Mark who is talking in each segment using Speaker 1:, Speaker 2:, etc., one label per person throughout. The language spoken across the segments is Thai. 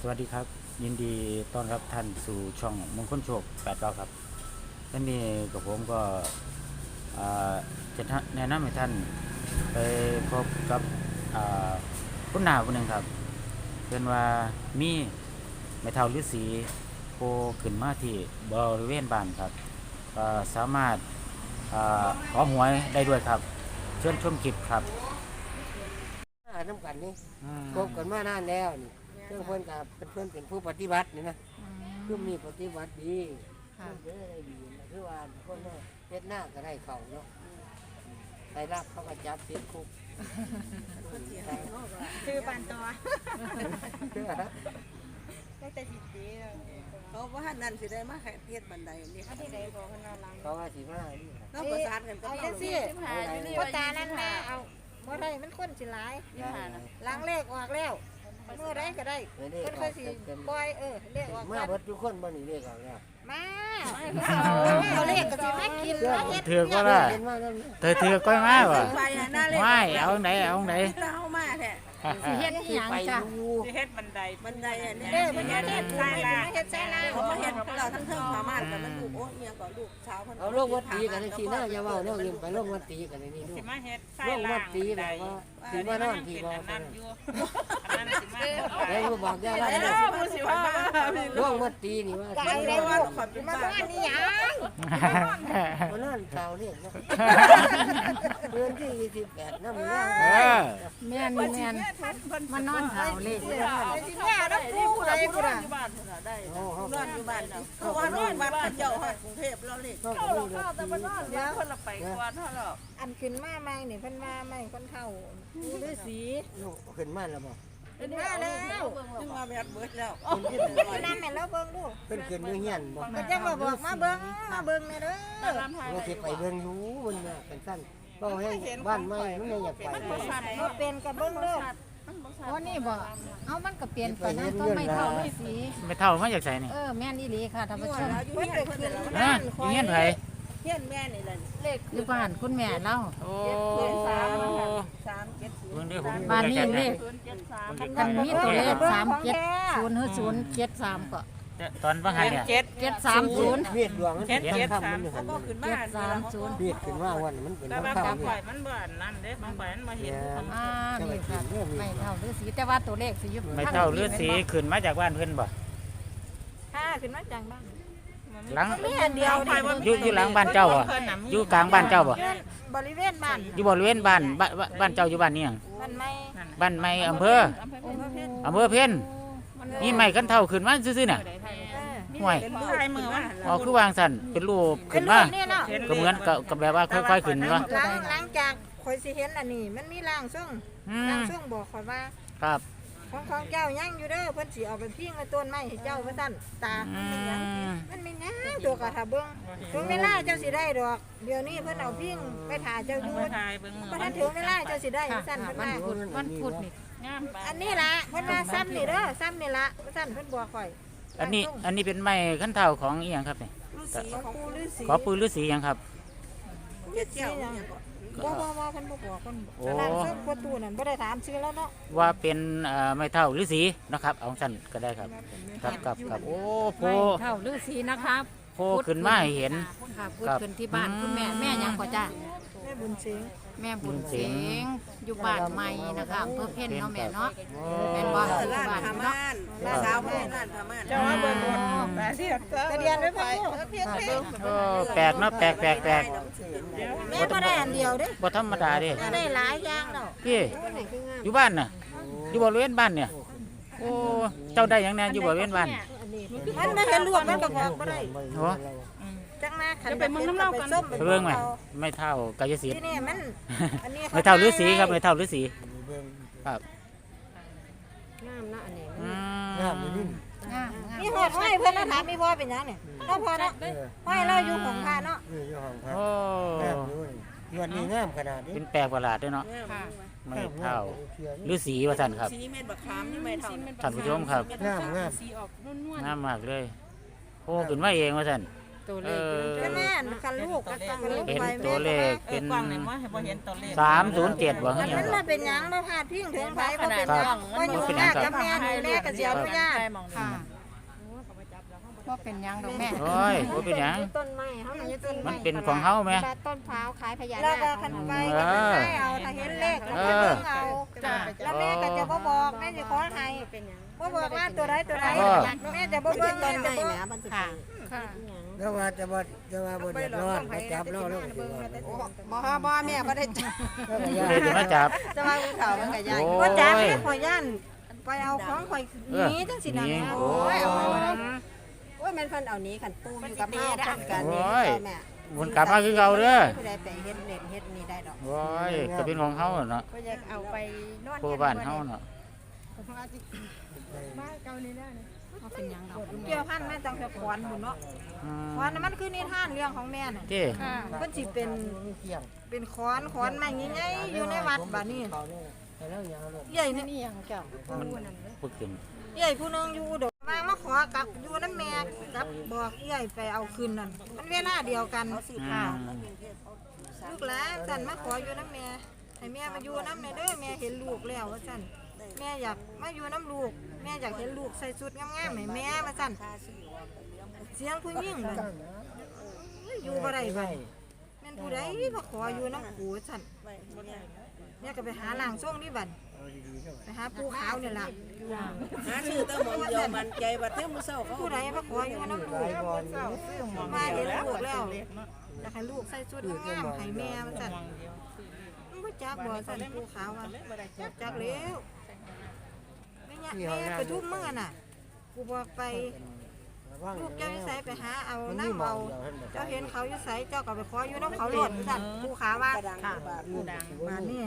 Speaker 1: สวัสดีครับ ยินดีต้อนรับท่านสู่ช่องมงคลโชคแปดเก้าครับท่านนี้กับผมก็อ่าจะแนะนำให้ท่านไปพบกับอ่าคุณนาคนหนึ่งครับเป็นว่ามีไม้เท่าฤาษีโผล่ขึ้นมาที่บริเวณบ้านครับก็สามารถอาขอหวยได้ด้วยครับเชิญชมคลิปครับ
Speaker 2: มาน้ำกันนี่คบกันมานานแล้วนี่ เพื่อนเพื่อนกับเพื่อนเป็นผู้ปฏิบัตินี่นะคือมีปฏิบัติดีเพื่อนเป็นอะไรดีนะคือว่าคนเนี่ยเฮ็ดหน้าก็ได้เขาเนาะไปรับเขาก็จับติดคุก
Speaker 3: คือปันตัว
Speaker 2: เพื่อ
Speaker 3: ได้แต่สิบปีแล้ว
Speaker 4: เขาว่านั่นสิได้มาแค่เฮ็ดบันไดนี่
Speaker 3: เอาที่ไหนบอกคนเราลัง
Speaker 2: เขาว่าสิมานี่ล่ะ
Speaker 4: เขาประสานกันกับ
Speaker 3: เอา
Speaker 4: เรา
Speaker 3: จังสิพ่อตานั่นนะเอาเมื่อไรมันคนสิหลายล้างเลขออกแล้ว เมื่อไรก็ได้
Speaker 2: ไม่ได้
Speaker 3: เพิ่น
Speaker 2: อ
Speaker 3: เค
Speaker 2: อยก
Speaker 3: สิ
Speaker 2: เต็ม
Speaker 3: ปล่อยเออเลขออก
Speaker 2: ๆมาเบิดทุกคนบ่นี่เรียกเอาแล้ว
Speaker 3: มาเอาเลขก็สิมากินมาเฮ็ด
Speaker 1: ถือก็ได้
Speaker 2: เห็นมาแล้วนะ
Speaker 1: เธอถือก้อยมาว่ะ
Speaker 4: ไปหน้าเล่น
Speaker 1: ไม่เอาไหนเอาไหน
Speaker 4: เล่ามาแท้
Speaker 3: สิเฮ็ดอีหยัง
Speaker 2: ไป
Speaker 3: จ้ะ
Speaker 2: ดู
Speaker 4: สิเฮ็ดบันไดบันไดอันนี้
Speaker 3: เด้อมันเฮ็ดใส่ลาเฮ็ดใส่ลา
Speaker 4: เขามาเฮ็ดเราทั้งเทิงพม่านกันมันลู กโอ้เมียก่อนลูกเช้าพัน
Speaker 2: เอาลงวัดตีกันสิน่าจะว่าเนาะยืมไปลงวัดตีกันนี่ดู
Speaker 5: สิมาเฮ็ดไส้
Speaker 2: ลงวั
Speaker 5: ล่า
Speaker 2: ด
Speaker 5: ง
Speaker 2: ตีแบบว่าสิมานอนที่บ่
Speaker 5: อัน
Speaker 2: กั
Speaker 5: นั้นนอยู่อันนั้นสิมา
Speaker 2: แล้วก็บอกย่าว่า
Speaker 4: เอ้าผู้สิว่า
Speaker 2: ลงวัดตีนี่ว่า
Speaker 3: ไก่ได้ลูกมาบ้านนี่หยัง
Speaker 2: มันนั่นข่าวเรียกนะเดือนที่ยี่สิบแปดน้ำล่าง
Speaker 1: เออ
Speaker 3: แม่นแม่นมันนอนหาวเลขสิแม่รับผู้ใดผู้ใด
Speaker 4: อยู่บ้านพุ่นน่ะได้
Speaker 2: เขาเขา
Speaker 4: นอนอยู่บ้านเขาว่านอนบ้านเขาเจ้าฮอดกรุงเทพแล้วนี่
Speaker 2: เขาก็มีรถตี
Speaker 5: เดี๋ยวคนละไปก่อนเท่าหรอก
Speaker 3: อันขึ้นมาใหม่นี่เพิ่นมาใหม่คนเฒ่าผู้ฤาษี
Speaker 2: ลูกขึ้นมาแล้วบอก
Speaker 3: ขึ้นมาแล้ว
Speaker 4: นึกว่าแบบเบิดแล้ว
Speaker 3: ขึ้นนำแม่แล้วเบิ่งดู
Speaker 2: เป็นขึ้นอยู่เฮียนบอก
Speaker 3: ก็จะมาบอกมาเบิ่งมาเบิ่งแม่เด้อ
Speaker 2: ว่าจะไปเบิ่งอยู่มันน่ะเป็นสั้นก็ให้บ้านไม่มันไม่อยากไป
Speaker 3: บ่เป็นก็เบิ่งเด้อ
Speaker 6: โอ้นี่บ่เอามันก็เปลี่ยนไปนะต้องไม่เท่าไม่สี
Speaker 1: ไม่เท่ามาจากใส่นี่
Speaker 6: เออแม่นอีหลีค่ะท่านผู้ชม
Speaker 3: เพิ่นก็ขึ้น
Speaker 1: ฮะอยู่เงี้ยนไผ
Speaker 4: เฮียนแม่นี่แหละ
Speaker 6: อยู่บ้านคุณแม่เล่า
Speaker 1: โอ้
Speaker 4: สามสามเจ็ดศูนย์
Speaker 1: เพิ่งได้ผม
Speaker 6: บ้านนี้เลข
Speaker 5: ศูนย์เจ็ดสาม
Speaker 6: กันมีตัวเลขสามเจ็ดศูนย์หรือศูนย์เจ็ดสามก็
Speaker 1: ตอนว่าไงเนี่ย
Speaker 5: เจ็ด
Speaker 6: เจ็ดสามศูนย์
Speaker 2: เวียดดวงมันเป็นทำมันอยู่หั
Speaker 4: เขา
Speaker 2: น
Speaker 4: ก็ขึ้น
Speaker 6: เจ็
Speaker 4: บ้า
Speaker 6: ด
Speaker 4: น
Speaker 6: สามศูนย์
Speaker 2: เวียดขึ้นมาวันมันเป็น
Speaker 5: แต่ว่า
Speaker 2: น้ำ
Speaker 5: บา
Speaker 2: ข้าว
Speaker 5: ง
Speaker 2: เนี่
Speaker 5: ฝ่ายยมันบ่อันนั่นเด้บางฝ่ายมันมาเห็นอยู่ข้าง
Speaker 6: อ่านี่ค่ะไม่เท่าหรือสีแต่ว่าตัวเลขสิอยู่
Speaker 1: ไม่เท่าเลือดสีขึ้นมาจากบ้านเพิ่นบ่
Speaker 3: ค่ะขึ้นมาจังบ้าง
Speaker 1: หลัง
Speaker 3: มีอันเดียวดิ
Speaker 1: อยู่อยู่หลังบ้านเจ้าบ่อยู่กลางบ้านเจ้าบ่
Speaker 3: บริเวณบ้าน
Speaker 1: อยู่บริเวณบ้านบ้านบ้านเจ้าอยู่บ้านนี่หยัง
Speaker 3: มันไม่
Speaker 1: บ้านไม้อำเภออำเภอเพ็ญนี่ไม้กันเท่าขึ้นมาซื่อๆน่ะ
Speaker 3: เออ
Speaker 1: ห่วย
Speaker 5: เป็นลูกชายมือมัน
Speaker 1: อ๋อคือวางสั่นเป็นรูปขึ้นมา
Speaker 3: นี่เนาะ
Speaker 1: ก็เหมือนกับกับแบบว่าค่อยๆขึ้นวะ
Speaker 3: หลังหลังจากข่อยสิเห็นอันนี้ มันมีร่างทรง
Speaker 1: อื
Speaker 3: ร่าง
Speaker 1: ม
Speaker 3: ทรงบอกข่อยว่า
Speaker 1: ครับ
Speaker 3: ของของเจ้ายังอยู่เด้อเพิ่นสิเอาไปพิงไว้ต้นไม้ให้เจ้าว่าซั่นตา
Speaker 1: อื
Speaker 3: มันเป็นหยัง
Speaker 1: ม
Speaker 3: มันเป็นหยังตัวกะถ้าเบิ่งถึงเวลาเจ้าสิได้ดอก เดี๋ยวนี้เพิ่นเอาพิงไปถ่าเจ้าอยู่
Speaker 5: มาถ่ายเบิ่งมือ
Speaker 3: บ่ทันถึงเวลาเจ้าสิได้
Speaker 6: ค่ะ
Speaker 3: ว่าซั่นเพิ่น
Speaker 6: วัน
Speaker 3: ว่า
Speaker 6: พุธวันพุธนี่
Speaker 5: งามไป
Speaker 3: อันนี้ล่ะเพิ่นว่าซ้ำนี่เด้อซ้ำนี่ล่ะว่าซั่นเพิ่นบอกข่อย
Speaker 1: อันนี้อันนี้เป็นไม้ขั้นเท่าของอีหยังครับเนี่ย
Speaker 3: ของปูฤาษี
Speaker 1: ขอปืนฤาษีหยังครับ
Speaker 4: เจ็ดเจ้าเนี่ยก็
Speaker 3: บ่บ่บ่เพิ่นบ่บอกเพิ่น
Speaker 1: โอ้
Speaker 3: ร่างทรงประตูนั่นบ่ได้ถามชื่อแล้วเนาะ
Speaker 1: ว่าเป็นเอ่อไม้เท่าฤาษีนะครับ เอาสั้นก็ได้ครับ ครับครับครับโอ้โพ
Speaker 6: ไม่เท่าหรือสีนะครับ
Speaker 1: โพขึ้นมาให้เห็น
Speaker 6: ค่ะพูด
Speaker 1: ครับ
Speaker 6: ขึ้นที่บ้านคุณแม่แม่ยังก็จ้า
Speaker 3: แม่บุญเสียง
Speaker 6: แม่บุญเสียงอยู่บ้านใหม่นะคะอำเภอเพ่นเนาะแม่เนาะ
Speaker 1: โอ้
Speaker 6: แม่นบ่
Speaker 4: เออร้านพม่านสาวพม่านร้านพม่าน
Speaker 5: เจ้าว่าเบิ่งหมดแต่ที่
Speaker 3: ทะเบียนไว้เพิ่น
Speaker 4: เพียงเพียง
Speaker 1: โอ้แปลกเนาะแปลกแปลกแปลก
Speaker 3: แม่บ่ได้อันเดียวเด้
Speaker 1: บ่ธรรมดาเด้
Speaker 3: แม่ได้หลายอย่างเนาะ
Speaker 1: พี่อยู่บ้านน่ะอยู่บริเวณบ้านเนี่ยโอ้เจ้าได้หยังแน่อยู่บริเวณบ้าน
Speaker 3: มันไม่เห็นลวกมันก็บอกบ่ได้
Speaker 1: โอ้
Speaker 3: จังมาขันไปมึงน้ำเล่ากันส้ม
Speaker 1: ไปเบิ่งไหมไม่เท่ากายสิท
Speaker 3: ที่
Speaker 1: ธิ์
Speaker 3: นี่มันอันนี้
Speaker 1: ไม่เท่าฤาษีครับไม่เท่าฤาษีครับ
Speaker 6: งามนะอันนี้
Speaker 1: อื
Speaker 2: งามอยู่นี่
Speaker 1: ม
Speaker 6: งา มี
Speaker 3: หอดห้อยเพิ่นนะถามมีพ่อเป็นหยังเนี่ยน้องพอเนาะ
Speaker 2: เออ
Speaker 3: ห้อยเราอยู่ของพาเนาะ
Speaker 2: นี่อยู่ห้องพัก
Speaker 1: โอ้
Speaker 2: งามอยู่นี่วันนี้งามขนาดนี้
Speaker 1: เป็นแปลกประหลาดด้วยเนาะ
Speaker 6: ค่ะ
Speaker 1: ไม่เท่าฤาษีว่าท่านครับ
Speaker 4: สีเม็ดบักขามนี่ไม่เท่า
Speaker 1: ท่านผู้ชมครับ
Speaker 2: งามงาม
Speaker 5: สีออกนวล
Speaker 1: งามมากเลยโอ้ขึ้นมาเองว่าท่าน
Speaker 4: เตั
Speaker 6: วเลข
Speaker 1: เออ
Speaker 3: ใช่ไหมคันลูกก็ต้องลูก
Speaker 1: เห็น
Speaker 3: ไป
Speaker 1: ตัวเลข
Speaker 5: เอ
Speaker 1: เป็
Speaker 5: อนกล้องนี่ว่าให้บ่เห็นตัวเลข
Speaker 1: สามศูนย์เจ็ดว่เงี้ย
Speaker 3: มันเป็นหยังบ่พาดพิงถึงไผบ่เป็นหยังว่าอยู่หน้ากับแม่นี่แม่ก็สิอนุญาต
Speaker 6: ค่ะ ว่าเป็นหยังดอกแม่
Speaker 1: โอ้ยบ่เป็นหยัง
Speaker 3: ต้นไม้เฮามันอยู่ต้นไม้
Speaker 1: มันเป็นของเฮาไหม
Speaker 6: ต้นพร้าวขายพญา
Speaker 3: แล้ว
Speaker 6: นา
Speaker 3: ก็
Speaker 6: ค
Speaker 3: คันไปก็ไปให้เอาถ้าเห็นเลขแล้วก็เบิ่งเอา
Speaker 6: จ้ะ
Speaker 3: แล้วแม่ก็จะบ่บอกแม่สิขอให้บ่บอกว่าตัวใดตัวใดแม่จะบ่เบิ่งต้นไม้แหม
Speaker 6: ค่ะค่ะ
Speaker 2: แล้วว่าจะว่าจะว่าบ่เดือดร้อนมาจับเราแล้วก็สิว่า
Speaker 3: บ่ฮอบ่แม่บ่ได้จับ
Speaker 2: แล้วก็
Speaker 1: ผู้
Speaker 2: ย่า
Speaker 1: ใดจะมาจับ
Speaker 3: จะว่าผู้เฒ่ามันก็ยาก
Speaker 1: โอ้
Speaker 3: บ่จับ
Speaker 1: ย
Speaker 3: แม่ขอย่านไปเอาของข่อยหนีจังสินะ
Speaker 1: หนี
Speaker 3: แม่
Speaker 1: โอ้ย
Speaker 3: เอา
Speaker 4: โอ้ยแม่นเพิ่นเอานี้ขันปูอยู่กับเฮาเพิ่นกัน
Speaker 1: โอ้
Speaker 4: นี่
Speaker 1: ย
Speaker 4: แม่
Speaker 1: วนกลับมาคือเก่าเด้อ
Speaker 4: ผู้ใดไปเฮ็ดเล่นเฮ็ดนี่ได้ดอก
Speaker 1: โอ้ยก็เป็นของเฮาเนาะ
Speaker 4: ก็อยากเอาไปนอน
Speaker 1: ผู้บ้านเฮาเนาะ
Speaker 6: ว่าเป็นหยังดอก
Speaker 3: เกี่ยวพันแม่จังจะขอนพุ่นเนาะ
Speaker 1: อืม
Speaker 3: ขอนน่ะมันคือนิทานเรื่องของแม่น่ะ
Speaker 1: เจ้
Speaker 6: ค่ะ
Speaker 3: เพิ่นสิเป็น
Speaker 2: เกี่ยง
Speaker 3: เป็นขอนขอนไม้ใหญ่ๆอยู่ในวัดบัดนี้
Speaker 2: เขาเนี่ยแต่แล้วยาวเลย
Speaker 3: ใหญ่นี่
Speaker 6: นี่หยังเจ้า
Speaker 1: มันพูดขึ้น
Speaker 3: ใหญ่ผู้หนึงอยู่อุดมมามาขอกับอยู่น้ำแม่กั บบอกใหญ่ไปเอาคืนนั่นมันเวลาเดียวกัน
Speaker 1: อืม
Speaker 3: ลูกหลานสั่นมาขออยู่น้ำแม่ให้แม่มาอยู่น้ำแม่เด้อแม่เห็นลูกแล้วว่าสั่นแม่อยากมาอยู่น้ำลูก แม่อยากเห็นลูกใส่ชุดงามๆให้แม่มาสั่นเสียงผู้หญิงเลยอยู่บ่ได้ไปแม่น ผู้ใดมาขออยู่น้ำปูสั่นแม่ก็ไปหาล่างช่วงนี้บัดไปหาปูขาวนี่ล่ะ
Speaker 4: หาชื่อแตะหมองเดียวมันใจบัดเที่ยมื้อเช้าเขา
Speaker 3: ผู้ใดมาขออยู่น้ำลูกมาเห็นลูกแล้วอยากให้ลูกใส่ชุดงามๆให้แม่มาสั่นมันบ่จักบ่สั่นปูขาวอะจักแล้วแม่เนี่ยแม่ไปทุ่มมือน่ะกูบอกไป ลูกเจ้าอยู่ไสไปหาเอาน้ำเอาเจ้าเห็นเขาอยู่ไสเจ้าก็ไปขออยู่น้ำเขาโลดสั่นปูขาวว่า
Speaker 4: กระดังบาทผู้ดัง
Speaker 3: มานี่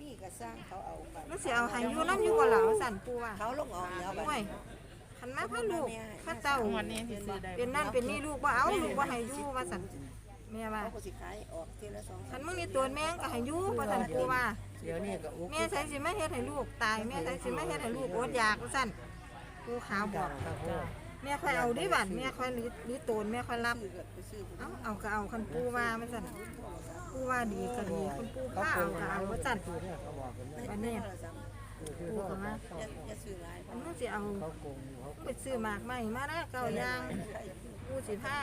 Speaker 4: นี่ก็สร้างเขาเอาไป
Speaker 3: มันสิเอาให้อยู่น้ำอยู่บ่ล่ะว่าสั่นปูว่า
Speaker 4: เขาลงออกแล้ว
Speaker 3: โอ้ยคันมาพาลูกพาเจ้า
Speaker 5: วันนี้สิซื้อได้
Speaker 3: เป็นนั่นเป็นนี่ลูกบ่เอาลูกบ่ให้อยู่ว่าสั่นแม่ว่า
Speaker 4: เขาก็สิขายออกทีละสอง
Speaker 3: คันมึงนี่ตัวแม่งก็ให้อยู่ว่าสั่นปูว่า
Speaker 2: เดี๋ยวนี้ก็อุก
Speaker 3: แม่ใส่สิไม่เฮ็ดให้ลูกตายแม่ใส่สิไม่เฮ็ดให้ลูกอดอยากว่าซั่นกูขาวบอก แม่ค่อยเอาดิบัดแม่ค่อยลิลิโตนแม่ค่อยรับ เอาเอาก็เอาคันปูว่าว่าซั่นปูว่าดีก็ดีคันปูผ้าเอาก็เอาว่าซั่น
Speaker 2: เขาบอกกันนะ
Speaker 3: วันนี้ปูก็มา
Speaker 4: จะซื้อหลาย
Speaker 3: อันนั้นสิเอา
Speaker 2: เขาโกงอยู่เขา
Speaker 3: ไปซื้อหมากใหม่มานะเก้าอย่างปูสิผ้า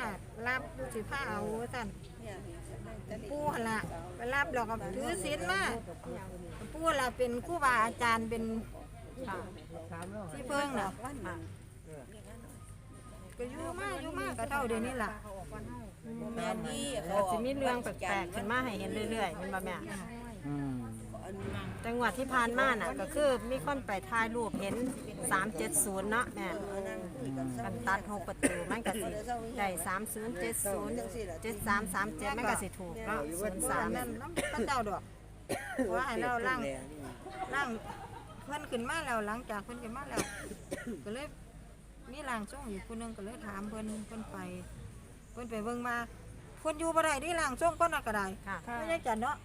Speaker 3: รับปูสิผ้าเอาว่าซั่น
Speaker 4: เนี่ย
Speaker 3: ปูหละไปรับแล้วก็ถือศีลมาปูล่ะเป็นครูบาอาจารย์เป็นที่เพิ่งน่ะ ก็อยู่มาอยู่มาก็เท่าเดี๋ยวนี้ล่ะ
Speaker 4: แม่นี่
Speaker 7: อาจจะมีเรื่องแปลกๆขึ้นมาให้เห็นเรื่อยๆแมันบ่แม่
Speaker 1: อืม
Speaker 7: จังหวัดที่ผ่านมาน่ะ ก็คือมีคนไปถ่ายรูปเห็น 370 เนาะแม่กันตัดหกประตูมันก็สิได้3070 7337มันก็สิถูกเนาะ
Speaker 3: สาม
Speaker 7: 03
Speaker 3: นั่นน้ำพระเจ้าดอกว่าให้เราล่างล่างเพิ่นขึ้นมาแล้วหลังจากเพิ่นขึ้นมาแล้วก็เลย มีล่างทรงอยู่คนนึงก็เลยถามเพิ่นเพิ่นไป เพิ่นไปเบิ่งมาเพิ่นอยู่บ่ได้ที่ล่างทรงเพิ่นน่ะก็ได้
Speaker 7: ค่ะ
Speaker 3: ไม่ได้จัดเนาะ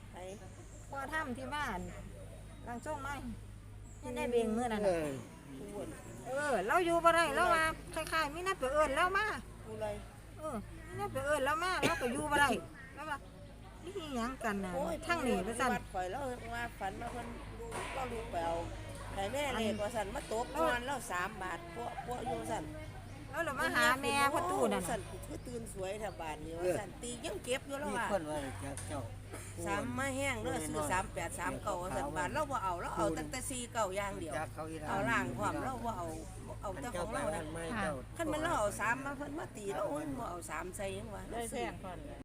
Speaker 3: พอทำที่บ้านล่างทรงไหมยังได้เบ่งมื้อนั้น
Speaker 2: เอ
Speaker 3: น่ะ
Speaker 2: อ
Speaker 3: เออ เราอยู่บ่ได้แล้วว่าคล้ายๆมีนัดไปเอิ้นแล้วมา
Speaker 4: ผู้ใด
Speaker 3: เออนี่ไปเอิญแล้วมาแล้วก็อยู่บ่ได้แล้วว่านี่หยังกันน่ะทั้งนี้ไปสั่น
Speaker 4: วัดข่อยแล้วว่าฝันว่าเพิ่นเราลูกไปเอา ให้แม่เลขว่าสั่นมาตกนอนแล้ว3บาทพวกพวกอยู่สั่น
Speaker 3: แล้วเรามาหาแม่พ่อตู้นั่น
Speaker 4: สั่
Speaker 3: น่ะ
Speaker 4: นคือตื่นสวยแถวบ้านนี่ว่าสั่นตียังเก็บอยู่แล้ว
Speaker 2: มี
Speaker 4: ว่า
Speaker 2: คนว่าจากเจ้า
Speaker 4: สามมาแห้งเด้อซื้อสามแปดสามเก่าสั่นบาทเราบ่เอาเราเอาตั้งแต่สี่เก่าอย่างเดียว
Speaker 2: จากเขาอีก
Speaker 4: เอาล่างพร้อมเราบ่เอาเอาแต่ข
Speaker 2: เจ้า
Speaker 4: อง
Speaker 2: ไป
Speaker 4: เรา
Speaker 2: หั
Speaker 4: น่ะ
Speaker 2: นไม่เจ้า
Speaker 4: คันมันเราเอาสามมาเพิ่นมาตีเราโอ้ยบ่เอาสามใส่ยังวะ
Speaker 5: ได้แพงก่อนเลย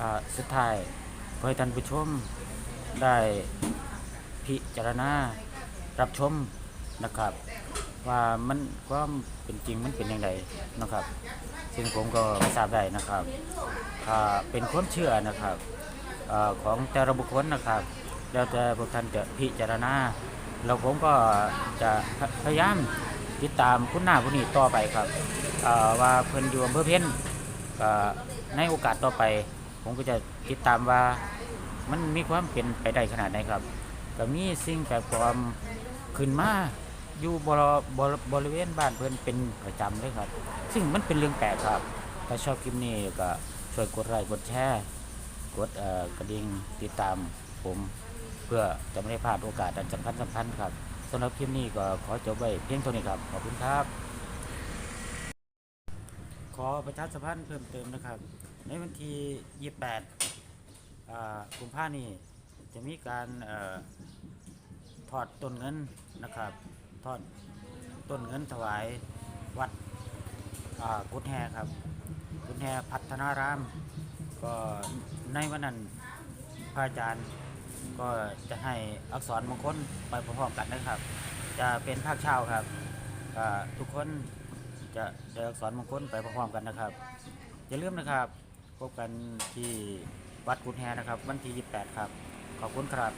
Speaker 1: อ่าสุดท้ายเพื่อให้ท่านผู้ชมได้พิจารณา รับชมนะครับ ว่ามันความเป็นจริงมันเป็นอย่างไรนะครับ ซึ่งผมก็ไม่ทราบได้นะครับเป็นความเชื่อนะครับอของแต่ละบุคคลนะครับ แล้วแต่พวกท่านจะพิจารณาแล้วผมก็จะพยายามติดตามคุณหน้าคุณนี่ต่อไปครับว่าเพิ่นอยู่อำเภอเพ็ญก็ในโอกาสต่อไป ผมก็จะติดตามว่ามันมีความเป็นไปได้ขนาดไหนครับก็มีสิ่งแปลกปลอม ขึ้นมาอยู่บริบริบริเวณบ้านเพิ่อนเป็นประจำเลยครับ ซึ่งมันเป็นเรื่องแปลกครับ ถ้าชอบคลิปนี้ก็ช่วยกดไลค์กดแชร์กดกระดิ่งติดตามผมเพื่อจะไม่ได้พลาดโอกาสอันสำคัญสำคัญครับสำหรับคลิปนี้ก็ขอจบไว้เพียงเท่านี้ครับ ขอบคุณครับ ขอประชาสัมพันธ์เพิ่มเติมนะครับ ในวันที่ 28กุมภาพันี้จะมีการออถอดต้นเงิน นะครับทอดต้นเงินถวายวัดกุดแฮครับกุดแฮพัฒนาราม ก็ในวันนั้นพระอาจารย์ก็จะให้อักษรมงคลไปพร้อมๆกันนะครับ จะเป็นภาคเช้าครับทุกคนจะได้อักษรมงคลไปพร้อมๆกันนะครับอย่าลืมนะครับพบกันที่วัดกุดแฮนะครับ วันที่ 28 ครับ ขอบคุณครับ